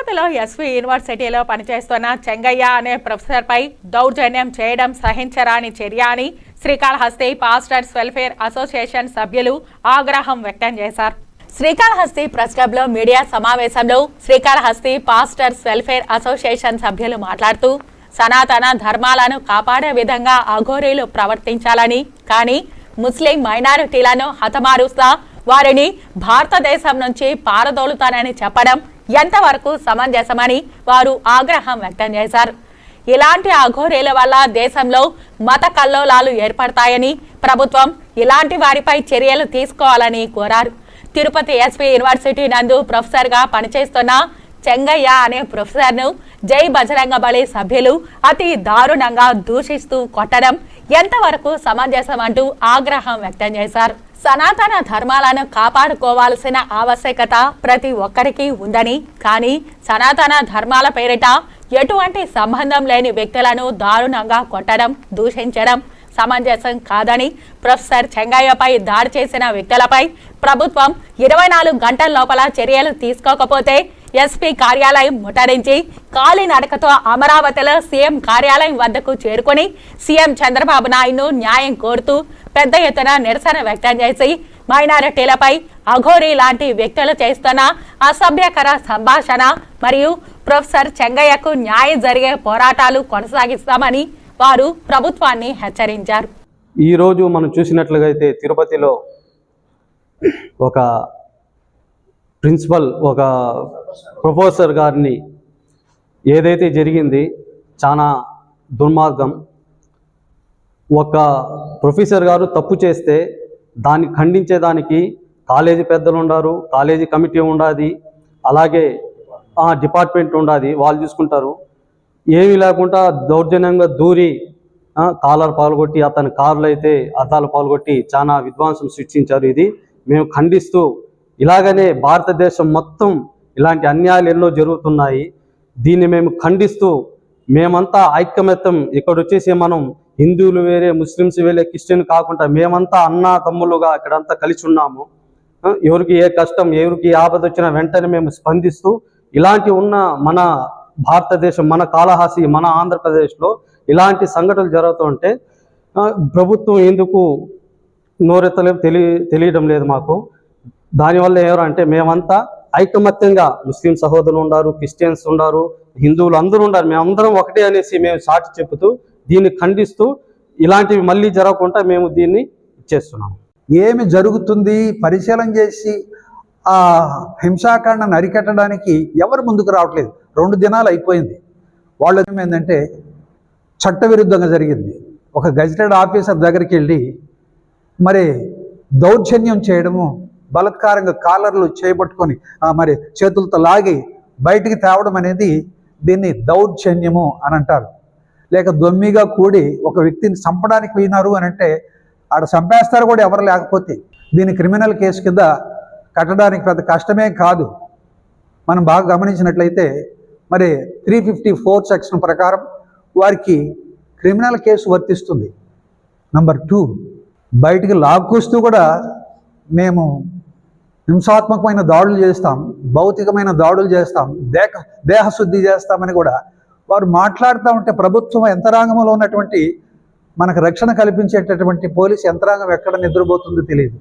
తిరుపతిలో ఎస్వి యూనివర్సిటీలో పనిచేస్తున్న చెంగయ్య అనే ప్రొఫెసర్పై దౌర్జన్యం చేయడం సహించరాని చర్య అని శ్రీకాళహస్తి పాస్టర్స్ వెల్ఫేర్ అసోసియేషన్ సభ్యులు ఆగ్రహం వ్యక్తం చేశారు. శ్రీకాళహస్తి ప్రెస్ క్లబ్లో మీడియా సమావేశంలో శ్రీకాళహస్తి పాస్టర్స్ వెల్ఫేర్ అసోసియేషన్ సభ్యులు మాట్లాడుతూ సనాతన ధర్మాలను కాపాడే విధంగా అఘోరీలు ప్రవర్తించాలని కానీ ముస్లిం మైనారిటీలను హతమారుస్తా వారిని భారతదేశం నుంచి పారదోలుతానని చెప్పడం ఎంతవరకు సమంజసమని వారు ఆగ్రహం వ్యక్తం చేశారు. ఇలాంటి అఘోరీల వల్ల దేశంలో మత కల్లోలాలు ఏర్పడతాయని ప్రభుత్వం ఇలాంటి వారిపై చర్యలు తీసుకోవాలని కోరారు. తిరుపతి ఎస్పీ యూనివర్సిటీ నందు ప్రొఫెసర్గా పనిచేస్తున్న చెంగయ్య అనే ప్రొఫెసర్ను జై బజరంగ బలి సభ్యులు అతి దారుణంగా దూషిస్తూ కొట్టడం ఎంతవరకు సమంజసం అంటూ ఆగ్రహం వ్యక్తం చేశారు. సనాతన ధర్మాలను కాపాడుకోవాల్సిన ఆవశ్యకత ప్రతి ఒక్కరికి ఉందని. కానీ సనాతన ధర్మాల పేరిట ఎటువంటి సంబంధం లేని వ్యక్తులను దారుణంగా కొట్టడం దూషించడం సమంజసం కాదని ప్రొఫెసర్ చెంగయ్యపై దాడి చేసిన వ్యక్తులపై ప్రభుత్వం ఇరవై నాలుగు గంటల లోపల చర్యలు తీసుకోకపోతే ఎస్పీ కార్యాలయం ముట్టడించి కాలినడకతో అమరావతిలో సీఎం కార్యాలయం వద్దకు చేరుకొని సీఎం చంద్రబాబు నాయుడును న్యాయం కోరుతూ పెద్ద ఎత్తున నిరసన వ్యక్తం చేసి మైనారిటీలపై అఘోరీ లాంటి వ్యక్తులు చేస్తున్న అసభ్యకర సంభాషణ మరియు ప్రొఫెసర్ చెంగయ్యకు న్యాయం జరిగే పోరాటాలు కొనసాగిస్తామని వారు ప్రభుత్వాన్ని హెచ్చరించారు. ఈరోజు మనం చూసినట్లుగా అయితే తిరుపతిలో ఒక ప్రిన్సిపల్ ఒక ప్రొఫెసర్ గారిని ఏదైతే జరిగింది చాలా దుర్మార్గం. ఒక ప్రొఫెసర్ గారు తప్పు చేస్తే దాన్ని ఖండించేదానికి కాలేజీ పెద్దలు ఉండారు కాలేజీ కమిటీ ఉండాది అలాగే ఆ డిపార్ట్మెంట్ ఉండాది వాళ్ళు చూసుకుంటారు. ఏమీ లేకుండా దౌర్జన్యంగా దూరి కాలర్ పాల్గొట్టి అతని కార్లు అయితే అర్థాలు పాల్గొట్టి చాలా విధ్వంసం సృష్టించారు. ఇది మేము ఖండిస్తూ ఇలాగనే భారతదేశం మొత్తం ఇలాంటి అన్యాయాలు ఎన్నో జరుగుతున్నాయి. దీన్ని మేము ఖండిస్తూ మేమంతా ఐక్యమత్యం ఇక్కడ వచ్చేసి మనం హిందువులు వేరే ముస్లిమ్స్ వేరే క్రిస్టియన్ కాకుండా మేమంతా అన్నా తమ్ములుగా ఇక్కడంతా కలిసి ఉన్నాము. ఎవరికి ఏ కష్టం ఎవరికి ఆపద వచ్చినా వెంటనే మేము స్పందిస్తూ ఇలాంటి ఉన్న మన భారతదేశం మన కాళహాసి మన ఆంధ్రప్రదేశ్లో ఇలాంటి సంఘటనలు జరుగుతుంటే ప్రభుత్వం ఎందుకు నోరెత్తలేదు తెలియ తెలియడం లేదు మాకు. దానివల్ల ఎవరంటే మేమంతా ఐకమత్యంగా ముస్లిం సహోదరులు ఉన్నారు క్రిస్టియన్స్ ఉన్నారు హిందువులు అందరూ ఉన్నారు మేమందరం ఒకటే అనేసి మేము సాటి చెబుతూ దీన్ని ఖండిస్తూ ఇలాంటివి మళ్ళీ జరగకుండా మేము దీన్ని ఇచ్చేస్తున్నాము ఏమి జరుగుతుంది? పరిశీలన చేసి ఆ హింసాకాండను అరికట్టడానికి ఎవరు ముందుకు రావట్లేదు. రెండు దినాలు అయిపోయింది. వాళ్ళ ఏంటంటే చట్టవిరుద్ధంగా జరిగింది. ఒక గజిటెడ్ ఆఫీసర్ దగ్గరికి వెళ్ళి మరి దౌర్జన్యం చేయడము బలత్కారంగా కాలర్లు చేపట్టుకొని మరి చేతులతో లాగి బయటికి తేవడం అనేది దీన్ని దౌర్జన్యము అని అంటారు. లేక దొమ్మిగా కూడి ఒక వ్యక్తిని చంపడానికి పోయినారు అని అంటే ఆడ చంపేస్తారు కూడా ఎవరు లేకపోతే. దీని క్రిమినల్ కేసు కింద కట్టడానికి పెద్ద కష్టమే కాదు. మనం బాగా గమనించినట్లయితే మరి త్రీ ఫిఫ్టీ ఫోర్ సెక్షన్ ప్రకారం వారికి క్రిమినల్ కేసు వర్తిస్తుంది. నంబర్ టూ బయటికి లాక్కొస్తూ కూడా మేము హింసాత్మకమైన దాడులు చేస్తాం భౌతికమైన దాడులు చేస్తాం దేహ దేహశుద్ధి చేస్తామని కూడా వారు మాట్లాడుతూ ఉంటే ప్రభుత్వం యంత్రాంగంలో ఉన్నటువంటి మనకు రక్షణ కల్పించేటటువంటి పోలీస్ యంత్రాంగం ఎక్కడ నిద్రపోతుందో తెలియదు.